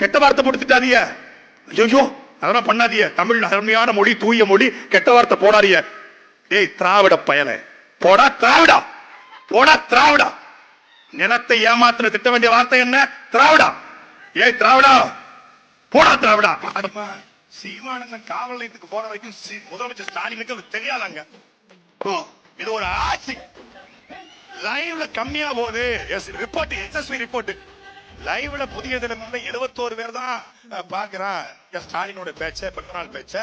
கெட்ட வார்த்தை போட்டு ஐயோ அதெல்லாம் பண்ணாதிய தமிழ் அருமையான மொழி தூய மொழி கெட்ட வார்த்தை போடாதிய ஏய் திராவிட பயலை. போடா திராவிடா. போடா திராவிடா. நிலத்தை ஏமாத்தின திட்ட வேண்டிய வார்த்தை என்ன? திராவிடா. ஏய் திராவிடா. போடா திராவிடா. சீமானந்தன் காவல் நிலையத்துக்கு போன வரைக்கும் முதலமைச்சர் ஸ்டாலினுக்கு தெரியாதாங்க. ஓ, இது ஒரு ஆட்சி. லைவ்ல கம்மியா போகுது. எஸ் ரிப்போர்ட் எஸ்எஸ்பி ரிப்போர்ட் லைவ்ல புதிய தினம்ல எழுபத்தோரு பேர் தான் அஹ், பாக்குறான் எஸ் ஸ்டாலினோட பேச்ச பிறந்த பேச்ச?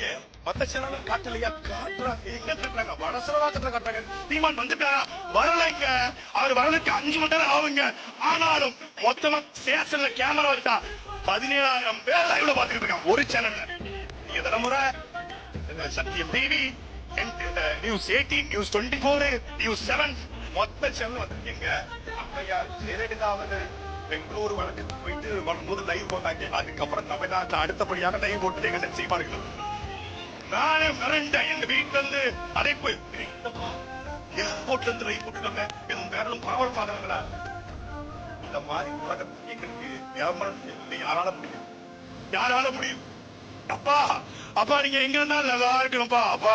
ஏ, மத்த சேனல் காட்டலையா? காட்டுறாங்க. எங்க திட்டுறாங்க வடசரவா திட்ட காட்டுறாங்க. தீமான் வந்துட்டாரா? வரலைங்க. அவர் வரலுக்கு அஞ்சு மணி நேரம் ஆகுங்க. ஆனாலும் மொத்தமா ஸ்டேஷன்ல கேமரா வச்சா பதினேழாயிரம் பேர் லைவ்ல பாத்துக்கிட்டு இருக்காங்க. ஒரு சேனல்ல. நீங்க Thalaimurai Sathiyam TV news eighteen news twenty four news seven மொத்த சேனல் வந்திருக்கீங்க. அப்பையா ஜெயலலிதா வந்து பெங்களூர் வழக்கு போயிட்டு வரும்போது லைவ் போட்டாங்க. அதுக்கப்புறம் தமிழ்நாட்டில் அடுத்தபடியாக லைவ் போட்டு எங்க செய்வார்கள். நானே மிரண்டேன் எங்க வீட்டுல இருந்து அதே போய் ஏர்போர்ட்ல இருந்து லைவ் போட்டுருக்காங்க எதுவும் வேற பவர் பாக்குறாங்களா? இந்த மாதிரி உலகத்துக்கு எங்களுக்கு வியாபாரம் யாரால முடியும்? யாரால முடியும்? அப்பா அப்பா நீங்க எங்க இருந்தாலும் நல்லா இருக்கணும்ப்பா அப்பா.